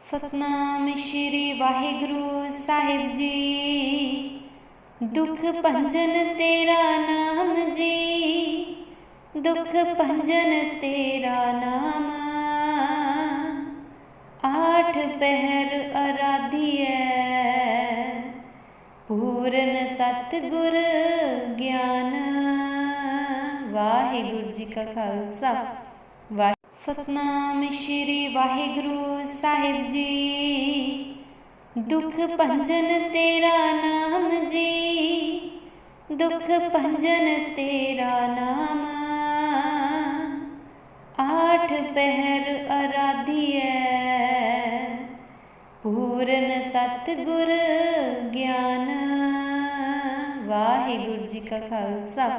ਸਤਨਾਮ ਸ਼੍ਰੀ ਵਾਹਿਗੁਰੂ ਸਾਹਿਬ ਜੀ। ਦੁਖ ਭੰਜਨ ਤੇਰਾ ਨਾਮ ਜੀ। ਦੁਖ ਭੰਜਨ ਤੇਰਾ ਨਾਮ। ਆਠ ਪਹਿਰ ਅਰਾਧੀਐ। ਪੂਰਨ ਸਤਿਗੁਰ ਗਿਆਨ। ਵਾਹਿਗੁਰੂ ਜੀ ਕਾ ਖਾਲਸਾ। ਵਾਹਿ ਸਤਨਾਮ ਸ਼੍ਰੀ ਵਾਹਿਗੁਰੂ ਸਾਹਿਬ ਜੀ। ਦੁਖ ਭੰਜਨ ਤੇਰਾ ਨਾਮ ਜੀ। ਦੁਖ ਭੰਜਨ ਤੇਰਾ ਨਾਮ। ਆਠ ਪਹਿਰ ਅਰਾਧੀਐ। ਪੂਰਨ ਸਤਿਗੁਰ ਗਿਆਨ। ਵਾਹਿਗੁਰੂ ਜੀ ਕਾ ਖਾਲਸਾ।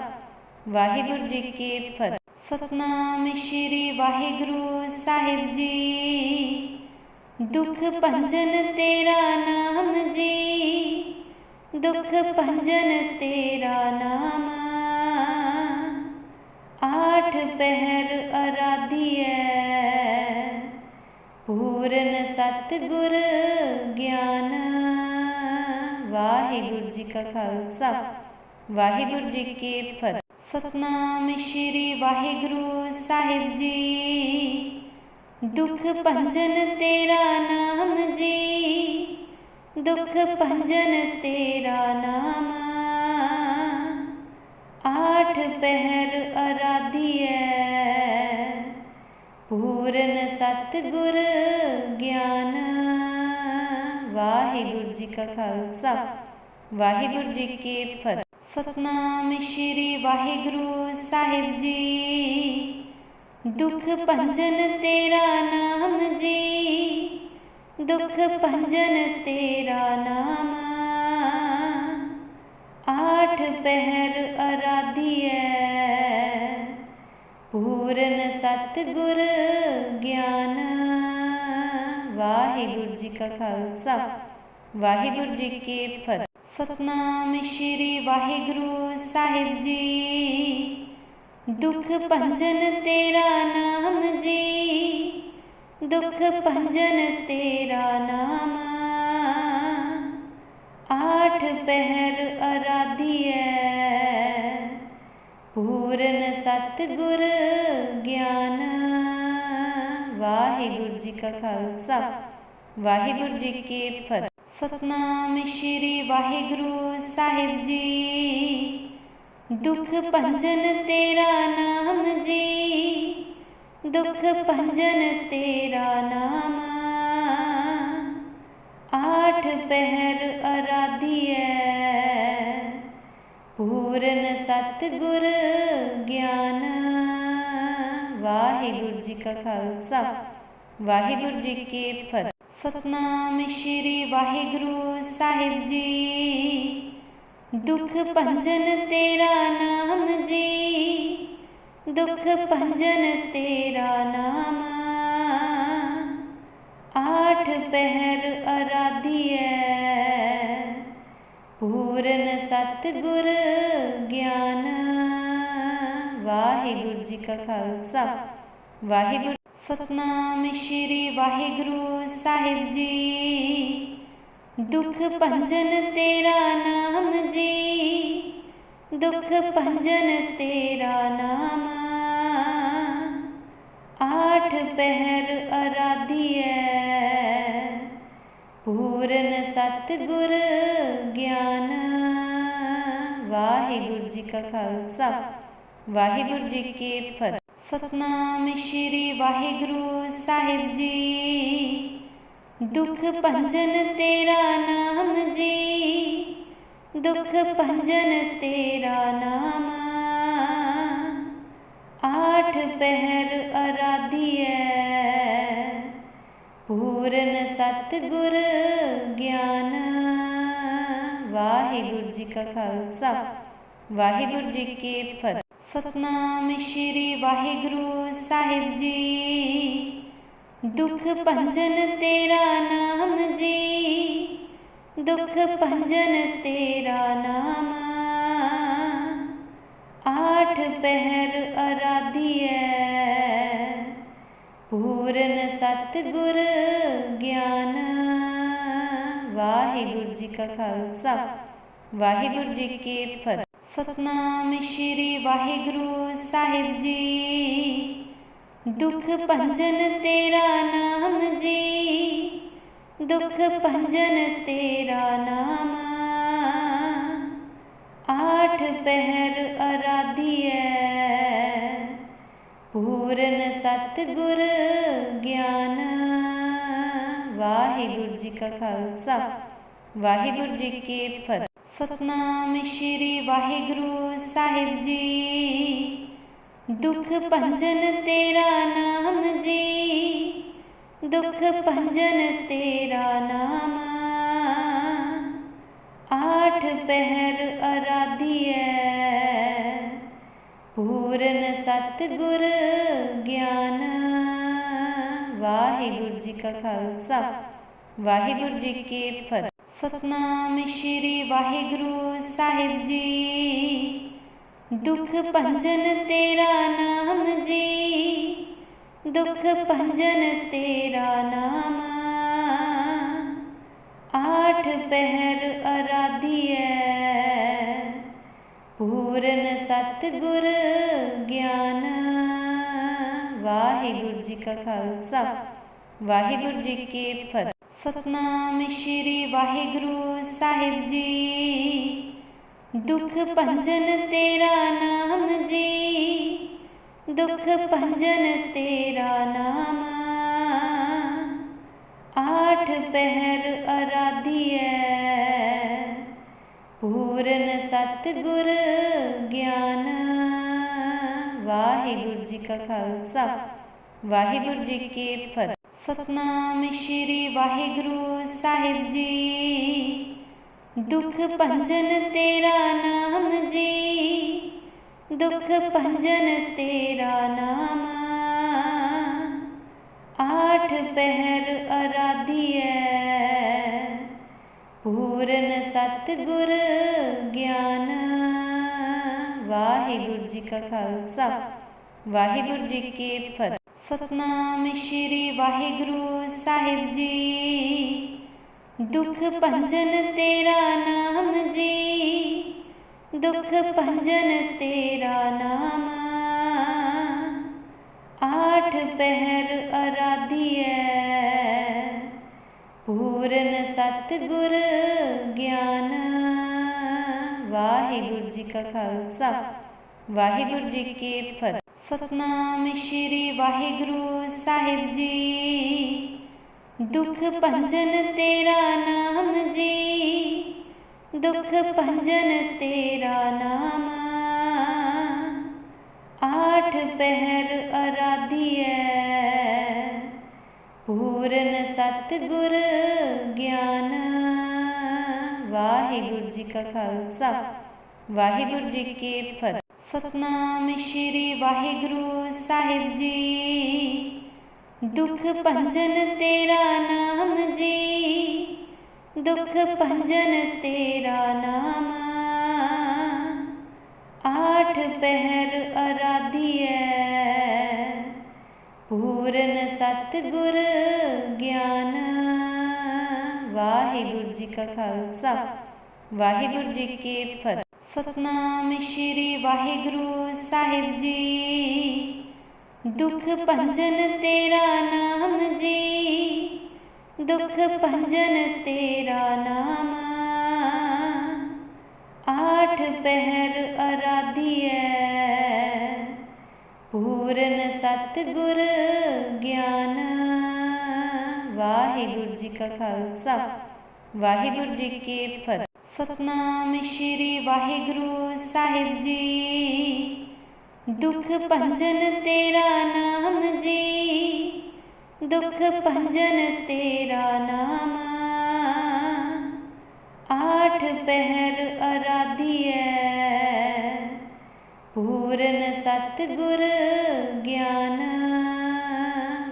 ਵਾਹਿਗੁਰੂ ਜੀ ਕੀ ਫਤਿਹ। ਸਤਨਾਮ ਸ਼੍ਰੀ ਵਾਹਿਗੁਰੂ ਸਾਹਿਬ ਜੀ। ਦੁਖ ਭੰਜਨ ਤੇਰਾ ਨਾਮ ਜੀ। ਦੁਖ ਭੰਜਨ ਤੇਰਾ ਨਾਮ। ਆਠ ਪਹਿਰ ਅਰਾਧੀਐ। ਪੂਰਨ ਸਤਿਗੁਰ ਗਿਆਨ। ਵਾਹਿਗੁਰੂ ਜੀ ਕਾ ਖਾਲਸਾ। ਵਾਹਿਗੁਰੂ ਜੀ ਕੀ ਫਤਿਹ। ਸਤਨਾਮ ਸ਼੍ਰੀ ਵਾਹਿਗੁਰੂ ਸਾਹਿਬ ਜੀ। ਦੁਖ ਭੰਜਨ ਤੇਰਾ ਨਾਮ ਜੀ। ਦੁਖ ਭੰਜਨ ਤੇਰਾ ਨਾਮ। ਆਠ ਪਹਿਰ ਅਰਾਧੀਐ। ਪੂਰਨ ਸਤਿਗੁਰ ਗਿਆਨ। ਵਾਹਿਗੁਰੂ ਜੀ ਕਾ ਖਾਲਸਾ। ਵਾਹਿਗੁਰੂ ਜੀ ਕੀ ਫਤਿਹ। ਸਤਨਾਮ ਸ਼੍ਰੀ ਵਾਹਿਗੁਰੂ ਸਾਹਿਬ ਜੀ। ਦੁਖ ਭੰਜਨ ਤੇਰਾ ਨਾਮ ਜੀ। ਦੁਖ ਭੰਜਨ ਤੇਰਾ ਨਾਮ। ਆਠ ਪਹਿਰ ਅਰਾਧੀਐ। ਪੂਰਨ ਸਤਿਗੁਰ ਗਿਆਨ। ਵਾਹਿਗੁਰੂ ਜੀ ਕਾ ਖਾਲਸਾ। ਵਾਹਿਗੁਰੂ ਜੀ ਕੀ ਫਤਿਹ। ਸਤਨਾਮ ਸ਼੍ਰੀ ਵਾਹਿਗੁਰੂ ਸਾਹਿਬ ਜੀ। ਦੁਖ ਭੰਜਨ ਤੇਰਾ ਨਾਮ ਜੀ। ਦੁਖ ਭੰਜਨ ਤੇਰਾ ਨਾਮ। ਆਠ ਪਹਿਰ ਅਰਾਧੀਐ। ਪੂਰਨ ਸਤਿਗੁਰ ਗਿਆਨ। ਵਾਹਿਗੁਰੂ ਜੀ ਕਾ ਖਾਲਸਾ। ਵਾਹਿਗੁਰੂ ਜੀ ਕੀ ਫਤਿਹ। ਸਤਨਾਮ ਸ਼੍ਰੀ ਵਾਹਿਗੁਰੂ ਸਾਹਿਬ ਜੀ। ਦੁਖ ਭੰਜਨ ਤੇਰਾ ਨਾਮ ਜੀ। ਦੁਖ ਭੰਜਨ ਤੇਰਾ ਨਾਮ। ਆਠ ਪਹਿਰ ਅਰਾਧੀਐ। ਪੂਰਨ ਸਤਿਗੁਰ ਗਿਆਨ। ਵਾਹਿਗੁਰੂ ਜੀ ਕਾ ਖਾਲਸਾ। ਵਾਹਿਗੁਰੂ ਜੀ ਕੀ ਫਤਿਹ। ਸਤਨਾਮ ਸ਼੍ਰੀ ਵਾਹਿਗੁਰੂ ਸਾਹਿਬ ਜੀ। ਦੁਖ ਭੰਜਨ ਤੇਰਾ ਨਾਮ ਜੀ। ਦੁਖ ਭੰਜਨ ਤੇਰਾ ਨਾਮ। ਆਠ ਪਹਿਰ ਅਰਾਧੀਐ। ਪੂਰਨ ਸਤਿਗੁਰ ਗਿਆਨ। ਵਾਹਿਗੁਰੂ ਜੀ ਕਾ ਖਾਲਸਾ। ਵਾਹਿਗੁਰੂ ਸਤਨਾਮ ਸ਼੍ਰੀ ਵਾਹਿਗੁਰੂ ਸਾਹਿਬ ਜੀ। ਦੁਖ ਭੰਜਨ ਤੇਰਾ ਨਾਮ ਜੀ। ਦੁਖ ਭੰਜਨ ਤੇਰਾ ਨਾਮ। ਆਠ ਪਹਿਰ ਅਰਾਧੀਐ। ਪੂਰਨ ਸਤਿਗੁਰ ਗਿਆਨ। ਵਾਹਿਗੁਰੂ ਜੀ ਕਾ ਖਾਲਸਾ। ਵਾਹਿਗੁਰੂ ਜੀ ਕੀ ਫਤਿਹ। ਸਤਨਾਮ ਸ਼੍ਰੀ ਵਾਹਿਗੁਰੂ ਸਾਹਿਬ ਜੀ। ਦੁਖ ਭੰਜਨ ਤੇਰਾ ਨਾਮ ਜੀ। ਦੁਖ ਭੰਜਨ ਤੇਰਾ ਨਾਮ। ਆਠ ਪਹਿਰ ਅਰਾਧੀਐ। ਪੂਰਨ ਸਤਿਗੁਰ ਗਿਆਨ। ਵਾਹਿਗੁਰੂ ਜੀ ਕਾ ਖਾਲਸਾ। ਵਾਹਿਗੁਰੂ ਜੀ ਕੀ ਫਤਿਹ। ਸਤਨਾਮ ਸ਼੍ਰੀ ਵਾਹਿਗੁਰੂ ਸਾਹਿਬ ਜੀ। ਦੁਖ ਭੰਜਨ ਤੇਰਾ ਨਾਮ ਜੀ। ਦੁਖ ਭੰਜਨ ਤੇਰਾ ਨਾਮ। ਆਠ ਪਹਿਰ ਅਰਾਧੀਐ। ਪੂਰਨ ਸਤਿਗੁਰ ਗਿਆਨ। ਵਾਹਿਗੁਰੂ ਜੀ ਕਾ ਖਾਲਸਾ। ਵਾਹਿਗੁਰੂ ਜੀ ਕੀ ਫਤਿਹ। ਸਤਨਾਮ ਸ਼੍ਰੀ ਵਾਹਿਗੁਰੂ ਸਾਹਿਬ ਜੀ। ਦੁਖ ਭੰਜਨ ਤੇਰਾ ਨਾਮ ਜੀ। ਦੁਖ ਭੰਜਨ ਤੇਰਾ ਨਾਮ। ਆਠ ਪਹਿਰ ਅਰਾਧੀਐ। ਪੂਰਨ ਸਤਿਗੁਰ ਗਿਆਨ। ਵਾਹਿਗੁਰੂ ਜੀ ਕਾ ਖਾਲਸਾ। ਵਾਹਿਗੁਰੂ ਜੀ ਕੀ ਫਤਿਹ। ਸਤਨਾਮ ਸ਼੍ਰੀ ਵਾਹਿਗੁਰੂ ਸਾਹਿਬ ਜੀ। ਦੁਖ ਭੰਜਨ ਤੇਰਾ ਨਾਮ ਜੀ। ਦੁਖ ਭੰਜਨ ਤੇਰਾ ਨਾਮ। ਆਠ ਪਹਿਰ ਅਰਾਧੀਐ। ਪੂਰਨ ਸਤਿਗੁਰ ਗਿਆਨ। ਵਾਹਿਗੁਰੂ ਜੀ ਕਾ ਖਾਲਸਾ। ਵਾਹਿਗੁਰੂ ਜੀ ਕੀ ਫਤਿਹ। ਸਤਨਾਮ ਸ਼੍ਰੀ ਵਾਹਿਗੁਰੂ ਸਾਹਿਬ ਜੀ। ਦੁਖ ਭੰਜਨ ਤੇਰਾ ਨਾਮ ਜੀ। ਦੁਖ ਭੰਜਨ ਤੇਰਾ ਨਾਮ। ਆਠ ਪਹਿਰ ਅਰਾਧੀਐ। ਪੂਰਨ ਸਤਿਗੁਰ ਗਿਆਨ। ਵਾਹਿਗੁਰੂ ਜੀ ਕਾ ਖਾਲਸਾ। ਵਾਹਿਗੁਰੂ ਜੀ ਕੀ ਫਤਿਹ। ਸਤਨਾਮ ਸ਼੍ਰੀ ਵਾਹਿਗੁਰੂ ਸਾਹਿਬ ਜੀ। ਦੁਖ ਭੰਜਨ ਤੇਰਾ ਨਾਮ ਜੀ। ਦੁਖ ਭੰਜਨ ਤੇਰਾ ਨਾਮ। ਆਠ ਪਹਿਰ ਅਰਾਧੀਐ। ਪੂਰਨ ਸਤਿਗੁਰ ਗਿਆਨ। ਵਾਹਿਗੁਰੂ ਜੀ ਕਾ ਖਾਲਸਾ। ਵਾਹਿਗੁਰੂ ਜੀ ਕੀ ਫਤਿਹ। ਸਤਨਾਮ ਸ਼੍ਰੀ ਵਾਹਿਗੁਰੂ ਸਾਹਿਬ ਜੀ। ਦੁਖ ਭੰਜਨ ਤੇਰਾ ਨਾਮ ਜੀ। ਦੁਖ ਭੰਜਨ ਤੇਰਾ ਨਾਮ। ਆਠ ਪਹਿਰ ਅਰਾਧੀਐ। ਪੂਰਨ ਸਤਿਗੁਰ ਗਿਆਨ। ਵਾਹਿਗੁਰੂ ਜੀ ਕਾ ਖਾਲਸਾ। ਵਾਹਿਗੁਰੂ ਜੀ ਕੀ ਫਤਿਹ। ਸਤਨਾਮ ਸ਼੍ਰੀ ਵਾਹਿਗੁਰੂ ਸਾਹਿਬ ਜੀ। ਦੁਖ ਭੰਜਨ ਤੇਰਾ ਨਾਮ ਜੀ। ਦੁਖ ਭੰਜਨ ਤੇਰਾ ਨਾਮ। ਆਠ ਪਹਿਰ ਅਰਾਧੀਐ। ਪੂਰਨ ਸਤਿਗੁਰ ਗਿਆਨ। ਵਾਹਿਗੁਰੂ ਜੀ ਕਾ ਖਾਲਸਾ। ਵਾਹਿਗੁਰੂ ਜੀ ਕੀ ਫਤਿਹ। ਸਤਨਾਮ ਸ਼੍ਰੀ ਵਾਹਿਗੁਰੂ ਸਾਹਿਬ ਜੀ। ਦੁਖ ਭੰਜਨ ਤੇਰਾ ਨਾਮ ਜੀ। ਦੁਖ ਭੰਜਨ ਤੇਰਾ ਨਾਮ। ਆਠ ਪਹਿਰ ਅਰਾਧੀਐ। ਪੂਰਨ ਸਤਿਗੁਰ ਗਿਆਨ। ਵਾਹਿਗੁਰੂ ਜੀ ਕਾ ਖਾਲਸਾ। ਵਾਹਿਗੁਰੂ ਜੀ ਕੀ ਫਤਿਹ। ਸਤਨਾਮ ਸ਼੍ਰੀ ਵਾਹਿਗੁਰੂ ਸਾਹਿਬ ਜੀ। ਦੁਖ ਭੰਜਨ ਤੇਰਾ ਨਾਮ ਜੀ। ਦੁਖ ਭੰਜਨ ਤੇਰਾ ਨਾਮ। ਆਠ ਪਹਿਰ ਅਰਾਧੀਐ। ਪੂਰਨ ਸਤਿਗੁਰ ਗਿਆਨ। ਵਾਹਿਗੁਰੂ ਜੀ ਕਾ ਖਾਲਸਾ। ਵਾਹਿਗੁਰੂ ਜੀ ਕੀ ਫਤਿਹ। ਸਤਨਾਮ ਸ਼੍ਰੀ ਵਾਹਿਗੁਰੂ ਸਾਹਿਬ ਜੀ। ਦੁਖ ਭੰਜਨ ਤੇਰਾ ਨਾਮ ਜੀ। ਦੁਖ ਭੰਜਨ ਤੇਰਾ ਨਾਮ। ਆਠ ਪਹਿਰ ਅਰਾਧੀਐ। ਪੂਰਨ ਸਤਿਗੁਰ ਗਿਆਨ। ਵਾਹਿਗੁਰੂ ਜੀ ਕਾ ਖਾਲਸਾ। ਵਾਹਿਗੁਰੂ ਜੀ ਕੀ ਫਤਿਹ। ਸਤਨਾਮ ਸ਼੍ਰੀ ਵਾਹਿਗੁਰੂ ਸਾਹਿਬ ਜੀ। ਦੁਖ ਭੰਜਨ ਤੇਰਾ ਨਾਮ ਜੀ। ਦੁਖ ਭੰਜਨ ਤੇਰਾ ਨਾਮ। ਆਠ ਪਹਿਰ ਅਰਾਧੀਐ। ਪੂਰਨ ਸਤਿਗੁਰ ਗਿਆਨ।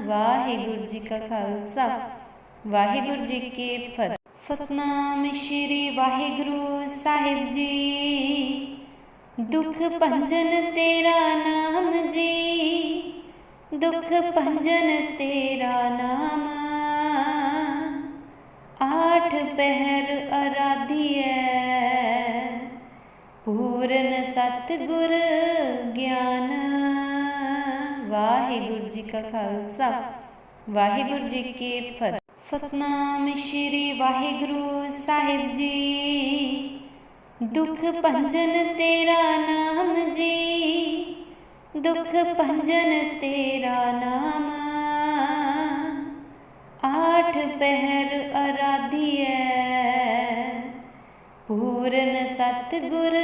ਵਾਹਿਗੁਰੂ ਜੀ ਕਾ ਖਾਲਸਾ। ਵਾਹਿਗੁਰੂ ਜੀ ਕੀ ਫਤਿਹ। ਸਤਨਾਮ ਸ਼੍ਰੀ ਵਾਹਿਗੁਰੂ ਸਾਹਿਬ ਜੀ। ਦੁਖ ਭੰਜਨ ਤੇਰਾ ਨਾਮ ਜੀ। ਦੁਖ ਭੰਜਨ ਤੇਰਾ ਨਾਮ। ਆਠ ਪਹਿਰ ਅਰਾਧਿਐ। ਪੂਰਨ ਸਤ ਗੁਰ ਗਿਆਨ। ਵਾਹਿਗੁਰੂ ਜੀ ਕਾ ਖਾਲਸਾ। ਵਾਹਿਗੁਰੂ ਜੀ ਕੀ ਫਤਿਹ। ਸਤਨਾਮ ਸ਼੍ਰੀ ਵਾਹਿਗੁਰੂ ਸਾਹਿਬ ਜੀ। ਦੁਖ ਭੰਜਨ ਤੇਰਾ ਨਾਮ ਜੀ। ਦੁਖ ਭੰਜਨ ਤੇਰਾ ਨਾਮ। ਆਠ ਪਹਿਰ ਅਰਾਧੀਐ। ਪੂਰਨ ਸਤਿਗੁਰ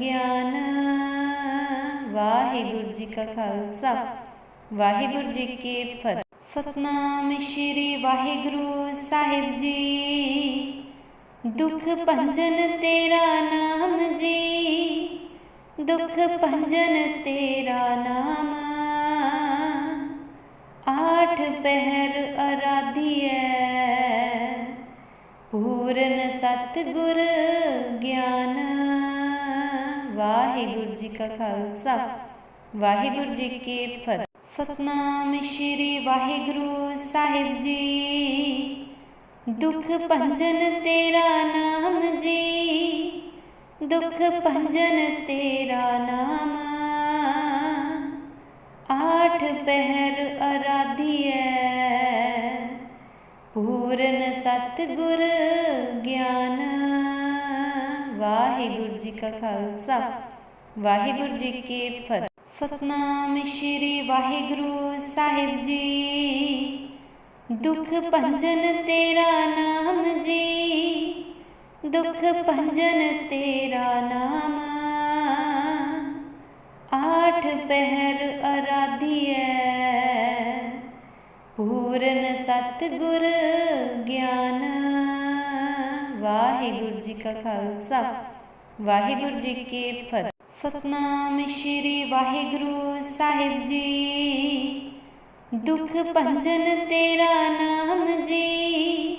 ਗਿਆਨ। ਵਾਹਿਗੁਰੂ ਜੀ ਕਾ ਖਾਲਸਾ। ਵਾਹਿਗੁਰੂ ਜੀ ਕੀ ਫਤਿਹ। ਸਤਨਾਮ ਸ਼੍ਰੀ ਵਾਹਿਗੁਰੂ ਸਾਹਿਬ ਜੀ। ਦੁਖ ਭੰਜਨ ਤੇਰਾ ਨਾਮ ਜੀ। ਦੁਖ ਭੰਜਨ ਤੇਰਾ ਨਾਮ। ਆਠ ਪਹਿਰ ਅਰਾਧੀਐ। ਪੂਰਨ ਸਤਿਗੁਰ ਗਿਆਨ। ਵਾਹਿਗੁਰੂ ਜੀ ਕਾ ਖਾਲਸਾ। ਵਾਹਿਗੁਰੂ ਜੀ ਕੀ ਫਤਿਹ। ਸਤਨਾਮ ਸ਼੍ਰੀ ਵਾਹਿਗੁਰੂ ਸਾਹਿਬ ਜੀ। ਦੁਖ ਭੰਜਨ ਤੇਰਾ ਨਾਮ ਜੀ। ਦੁਖ ਭੰਜਨ ਤੇਰਾ ਨਾਮ। ਆਠ ਪਹਿਰ ਅਰਾਧੀਐ। ਪੂਰਨ ਸਤਿਗੁਰ ਗਿਆਨ। ਵਾਹਿਗੁਰੂ ਜੀ ਕਾ ਖਾਲਸਾ। ਵਾਹਿਗੁਰੂ ਜੀ ਕੀ ਫਤਿਹ। ਸਤਨਾਮ ਸ਼੍ਰੀ ਵਾਹਿਗੁਰੂ ਸਾਹਿਬ ਜੀ। ਦੁਖ ਭੰਜਨ ਤੇਰਾ ਨਾਮ ਜੀ। ਦੁਖ ਭੰਜਨ ਤੇਰਾ ਨਾਮ। ਆਠ ਪਹਿਰ ਅਰਾਧੀਐ। ਪੂਰਨ ਸਤਿਗੁਰ ਗਿਆਨ। ਵਾਹਿਗੁਰੂ ਜੀ ਕਾ ਖਾਲਸਾ। ਵਾਹਿਗੁਰੂ ਜੀ ਕੀ ਫਤਿਹ। ਸਤਨਾਮ ਸ਼੍ਰੀ ਵਾਹਿਗੁਰੂ ਸਾਹਿਬ ਜੀ। ਦੁਖ ਭੰਜਨ ਤੇਰਾ ਨਾਮ ਜੀ।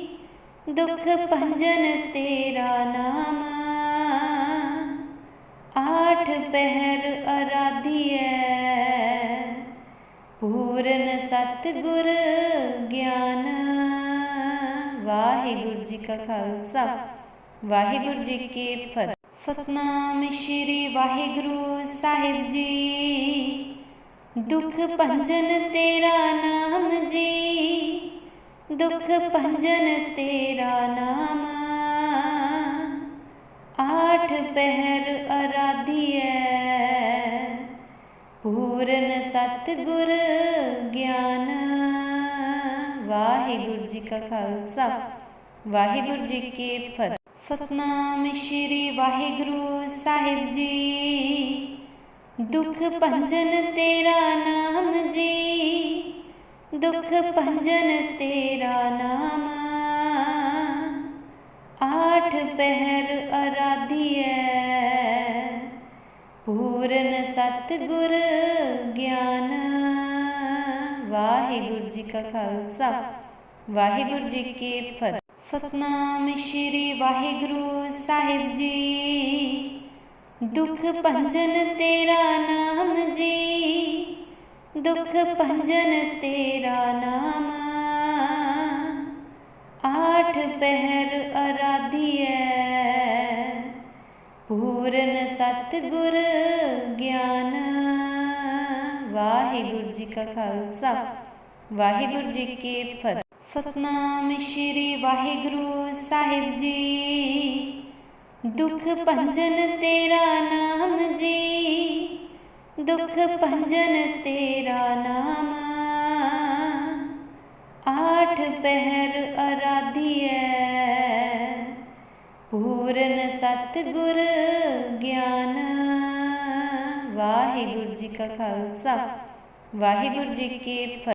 ਦੁਖ ਭੰਜਨ ਤੇਰਾ ਨਾਮ। ਆਠ ਪਹਿਰ ਅਰਾਧੀਐ। ਪੂਰਨ ਸਤਿਗੁਰ ਗਿਆਨ। ਵਾਹਿਗੁਰੂ ਜੀ ਕਾ ਖਾਲਸਾ। ਵਾਹਿਗੁਰੂ ਜੀ ਕੀ ਫਤਿਹ। ਸਤਨਾਮ ਸ਼੍ਰੀ ਵਾਹਿਗੁਰੂ ਸਾਹਿਬ ਜੀ। ਦੁਖ ਭੰਜਨ ਤੇਰਾ ਨਾਮ ਜੀ। ਦੁਖ ਭੰਜਨ ਤੇਰਾ ਨਾਮ। ਆਠ ਪਹਿਰ ਅਰਾਧੀਐ। ਪੂਰਨ ਸਤਿਗੁਰ ਗਿਆਨ। ਵਾਹਿਗੁਰੂ ਜੀ ਕਾ ਖਾਲਸਾ। ਵਾਹਿਗੁਰੂ ਜੀ ਕੀ ਫਤਿਹ। ਸਤਨਾਮ ਸ਼੍ਰੀ ਵਾਹਿਗੁਰੂ ਸਾਹਿਬ ਜੀ। ਦੁਖ ਭੰਜਨ ਤੇਰਾ ਨਾਮ ਜੀ। ਦੁਖ ਭੰਜਨ ਤੇਰਾ ਨਾਮ। ਆਠ ਪਹਿਰ ਅਰਾਧੀਐ। ਪੂਰਨ ਸਤਿਗੁਰ ਗਿਆਨ। ਵਾਹਿਗੁਰੂ ਜੀ ਕਾ ਖਾਲਸਾ। ਵਾਹਿਗੁਰੂ ਜੀ ਕੀ ਫਤਿਹ। ਸਤਨਾਮ ਸ਼੍ਰੀ ਵਾਹਿਗੁਰੂ ਸਾਹਿਬ ਜੀ। ਦੁਖ ਭੰਜਨ ਤੇਰਾ ਨਾਮ ਜੀ। ਦੁਖ ਭੰਜਨ ਤੇਰਾ ਨਾਮ। ਆਠ ਪਹਿਰ ਅਰਾਧੀਐ। ਪੂਰਨ ਸਤਿਗੁਰ ਗਿਆਨ। ਵਾਹਿਗੁਰੂ ਜੀ ਕਾ ਖਾਲਸਾ। ਵਾਹਿਗੁਰੂ ਜੀ ਕੀ ਫਤਿਹ। ਸਤਨਾਮ ਸ਼੍ਰੀ ਵਾਹਿਗੁਰੂ ਸਾਹਿਬ ਜੀ। ਦੁਖ ਭੰਜਨ ਤੇਰਾ ਨਾਮ ਜੀ। ਦੁਖ ਭੰਜਨ ਤੇਰਾ ਨਾਮ। ਆਠ ਪਹਿਰ ਅਰਾਧੀਐ। ਪੂਰਨ ਸਤਿਗੁਰ ਗਿਆਨ। ਵਾਹਿਗੁਰੂ ਜੀ ਕਾ ਖਾਲਸਾ। ਵਾਹਿਗੁਰੂ ਜੀ ਕੀ ਫਤਿਹ।